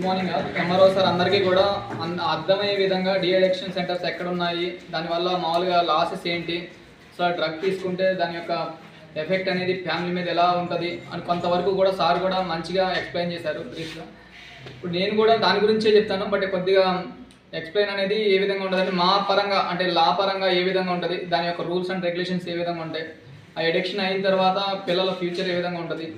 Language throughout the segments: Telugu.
గుడ్ మార్నింగ్ ఎంఆర్ఓ సార్ అందరికీ కూడా అర్థమయ్యే విధంగా డిఅడిక్షన్ సెంటర్స్ ఎక్కడ ఉన్నాయి దానివల్ల మామూలుగా లాసెస్ ఏంటి సో డ్రగ్ తీసుకుంటే దాని యొక్క ఎఫెక్ట్ అనేది ఫ్యామిలీ మీద ఎలా ఉంటుంది అని కొంతవరకు కూడా సార్ కూడా మంచిగా ఎక్స్ప్లెయిన్ చేశారు బ్రీఫ్గా ఇప్పుడు నేను కూడా దాని గురించే చెప్తాను బట్ కొద్దిగా ఎక్స్ప్లెయిన్ అనేది ఏ విధంగా ఉంటుంది మా పరంగా అంటే లా పరంగా ఏ విధంగా ఉంటుంది దాని యొక్క రూల్స్ అండ్ రెగ్యులేషన్స్ ఏ విధంగా ఉంటాయి ఆ ఎడిక్షన్ అయిన తర్వాత పిల్లల ఫ్యూచర్ ఏ విధంగా ఉంటుంది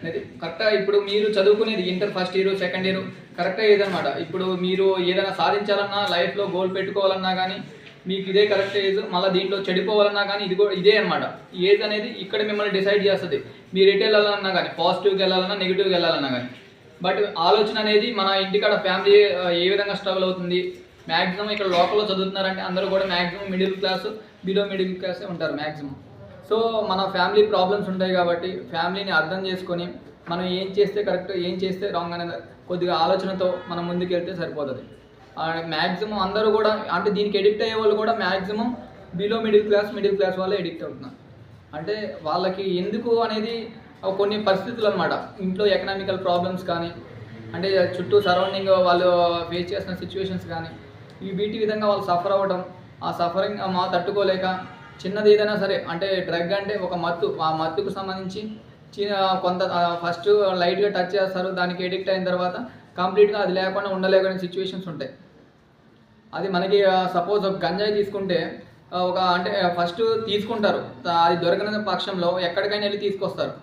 అనేది కరెక్ట్గా ఇప్పుడు మీరు చదువుకునేది inter first year second year కరెక్ట్గా ఏదన్నమాట ఇప్పుడు మీరు ఏదైనా సాధించాలన్నా లైఫ్లో గోల్ పెట్టుకోవాలన్నా కానీ మీకు ఇదే కరెక్ట్ ఏజ్ మళ్ళీ దీంట్లో చెడిపోవాలన్నా కానీ ఇది కూడా ఇదే అనమాట ఏజ్ అనేది ఇక్కడ మిమ్మల్ని డిసైడ్ చేస్తుంది. మీరు ఎటు వెళ్ళాలన్నా కానీ పాజిటివ్కి వెళ్ళాలన్నా నెగిటివ్కి వెళ్ళాలన్నా కానీ బట్ ఆలోచన అనేది మన ఇంటికాడ ఫ్యామిలీ ఏ విధంగా స్ట్రగుల్ అవుతుంది? మ్యాక్సిమం ఇక్కడ లోకల్లో చదువుతున్నారంటే అందరూ కూడా maximum middle class below middle క్లాసే ఉంటారు మ్యాక్సిమం సో మన ఫ్యామిలీ ప్రాబ్లమ్స్ ఉంటాయి కాబట్టి ఫ్యామిలీని అర్థం చేసుకొని మనం ఏం చేస్తే కరెక్ట్ ఏం చేస్తే రాంగ్ అనేది కొద్దిగా ఆలోచనతో మనం ముందుకు వెళ్తే సరిపోతుంది మ్యాక్సిమం అందరూ కూడా అంటే దీనికి ఎడిక్ట్ అయ్యే వాళ్ళు కూడా maximum below middle class middle class వాళ్ళే ఎడిక్ట్ అవుతున్నారు. అంటే వాళ్ళకి ఎందుకు అనేది కొన్ని పరిస్థితులు అనమాట ఇంట్లో ఎకనామికల్ ప్రాబ్లమ్స్ కానీ అంటే చుట్టూ సరౌండింగ్ వాళ్ళు ఫేస్ చేసిన సిచ్యువేషన్స్ కానీ ఈ వీటి విధంగా వాళ్ళు సఫర్ అవ్వడం ఆ సఫరింగ్ మా తట్టుకోలేక చిన్నది ఏదైనా సరే అంటే డ్రగ్ అంటే ఒక మత్తు ఆ మత్తుకు సంబంధించి చిన్న కొంత ఫస్ట్ లైట్గా టచ్ చేస్తారు దానికి ఎడిక్ట్ అయిన తర్వాత కంప్లీట్గా అది లేకుండా ఉండలేకనే సిచ్యువేషన్స్ ఉంటాయి. అది మనకి సపోజ్ ఒక గంజాయి తీసుకుంటే ఒక అంటే ఫస్ట్ తీసుకుంటారు అది దొరకని పక్షంలో ఎక్కడికైనా వెళ్ళి తీసుకొస్తారు.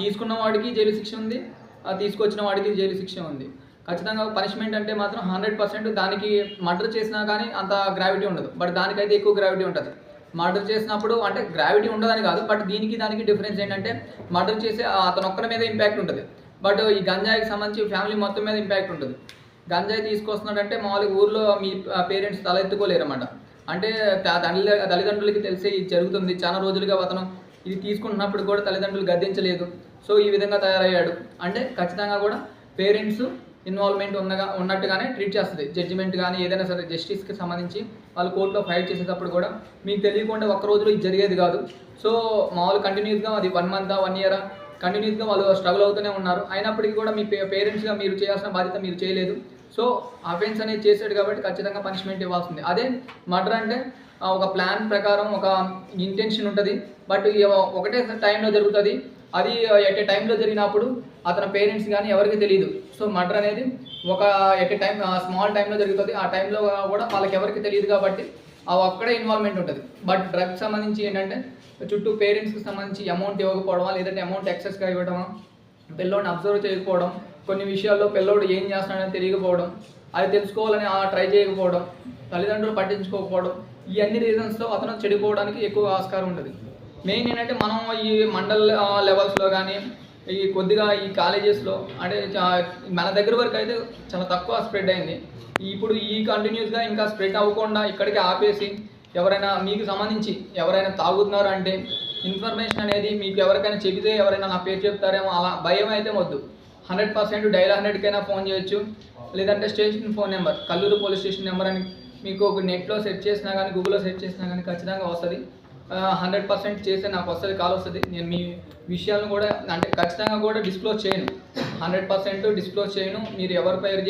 తీసుకున్న వాడికి జైలు శిక్ష ఉంది తీసుకొచ్చిన వాడికి జైలు శిక్ష ఉంది. ఖచ్చితంగా పనిష్మెంట్ అంటే మాత్రం హండ్రెడ్ పర్సెంట్ దానికి మర్డర్ చేసినా కానీ అంత గ్రావిటీ ఉండదు. బట్ దానికైతే ఎక్కువ గ్రావిటీ ఉంటుంది. మర్డర్ చేసినప్పుడు అంటే గ్రావిటీ ఉండదని కాదు బట్ దీనికి దానికి డిఫరెన్స్ ఏంటంటే మర్డర్ చేసే అతను ఒక్కరి మీద ఇంపాక్ట్ ఉంటుంది. బట్ ఈ గంజాయికి సంబంధించి ఫ్యామిలీ మొత్తం మీద ఇంపాక్ట్ ఉంటుంది. గంజాయి తీసుకొస్తున్నాడంటే మామూలుగా ఊర్లో మీ పేరెంట్స్ తలెత్తుకోలేరు అన్నమాట అంటే తల్లి తల్లిదండ్రులకి తెలిసి ఇది జరుగుతుంది. చాలా రోజులుగా అతను ఇది తీసుకుంటున్నప్పుడు కూడా తల్లిదండ్రులు గద్దించలేదు. సో ఈ విధంగా తయారయ్యాడు. అంటే ఖచ్చితంగా కూడా పేరెంట్స్ ఇన్వాల్వ్మెంట్ ఉన్నగా ఉన్నట్టుగానే ట్రీట్ చేస్తుంది. జడ్జిమెంట్ కానీ ఏదైనా సరే జస్టిస్కి సంబంధించి వాళ్ళు కోర్టులో ఫైట్ చేసేటప్పుడు కూడా మీకు తెలియకుండా ఒక్క రోజులో ఇది జరిగేది కాదు. సో మామూలు కంటిన్యూస్గా అది వన్ మంత్ వన్ ఇయర్ కంటిన్యూస్గా వాళ్ళు స్ట్రగుల్ అవుతూనే ఉన్నారు. అయినప్పటికీ కూడా మీ పేరెంట్స్గా మీరు చేయాల్సిన బాధ్యత మీరు చేయలేదు. సో అఫెన్స్ అనేది చేశాడు కాబట్టి ఖచ్చితంగా పనిష్మెంట్ ఇవ్వాల్సింది. అదే మర్డర్ అంటే ఒక ప్లాన్ ప్రకారం ఒక ఇంటెన్షన్ ఉంటుంది. బట్ ఒకటే టైంలో జరుగుతుంది. అది ఎట్ ఏ టైంలో జరిగినప్పుడు అతని పేరెంట్స్ కానీ ఎవరికి తెలియదు సో మర్డర్ అనేది ఒక ఎట్ ఏ టైం స్మాల్ టైంలో జరుగుతుంది. ఆ టైంలో కూడా వాళ్ళకి ఎవరికి తెలియదు కాబట్టి ఆ ఒక్కడే ఇన్వాల్వ్మెంట్ ఉంటుంది. బట్ డ్రగ్ సంబంధించి ఏంటంటే చుట్టూ పేరెంట్స్కి సంబంధించి అమౌంట్ ఇవ్వకపోవడమా లేదంటే అమౌంట్ ఎక్సెస్గా ఇవ్వడమా పిల్లోడిని అబ్జర్వ్ చేయకపోవడం కొన్ని విషయాల్లో పిల్లోడు ఏం చేస్తున్నాడని తెలియకపోవడం అది తెలుసుకోవాలని ట్రై చేయకపోవడం తల్లిదండ్రులు పట్టించుకోకపోవడం ఇవన్నీ రీజన్స్లో అతను చెడిపోవడానికి ఎక్కువ ఆస్కారం ఉంటుంది. మెయిన్ ఏంటంటే మనం ఈ మండల్ లెవెల్స్లో కానీ ఈ కొద్దిగా ఈ కాలేజెస్లో అంటే మన దగ్గర వరకు అయితే చాలా తక్కువ స్ప్రెడ్ అయింది. ఇప్పుడు ఈ కంటిన్యూస్గా ఇంకా స్ప్రెడ్ అవ్వకుండా ఇక్కడికి ఆపేసి ఎవరైనా మీకు సంబంధించి ఎవరైనా తాగుతున్నారు అంటే ఇన్ఫర్మేషన్ అనేది మీకు ఎవరికైనా చెబితే ఎవరైనా నా పేరు చెప్తారేమో అలా భయం అయితే వద్దు. హండ్రెడ్ పర్సెంట్ డైల్ హండ్రెడ్కైనా ఫోన్ చేయొచ్చు. లేదంటే station phone number Kalluru police station number అని మీకు ఒక నెట్లో సెట్ చేసినా కానీ గూగుల్లో సెట్ చేసినా కానీ ఖచ్చితంగా వస్తుంది. హండ్రెడ్ పర్సెంట్ చేస్తే నాకు వస్తుంది కాల్ వస్తుంది. నేను మీ విషయాలను కూడా అంటే ఖచ్చితంగా కూడా డిస్క్లోజ్ చేయను. హండ్రెడ్ పర్సెంట్ డిస్క్లోజ్ చేయను. మీరు ఎవరి పేరు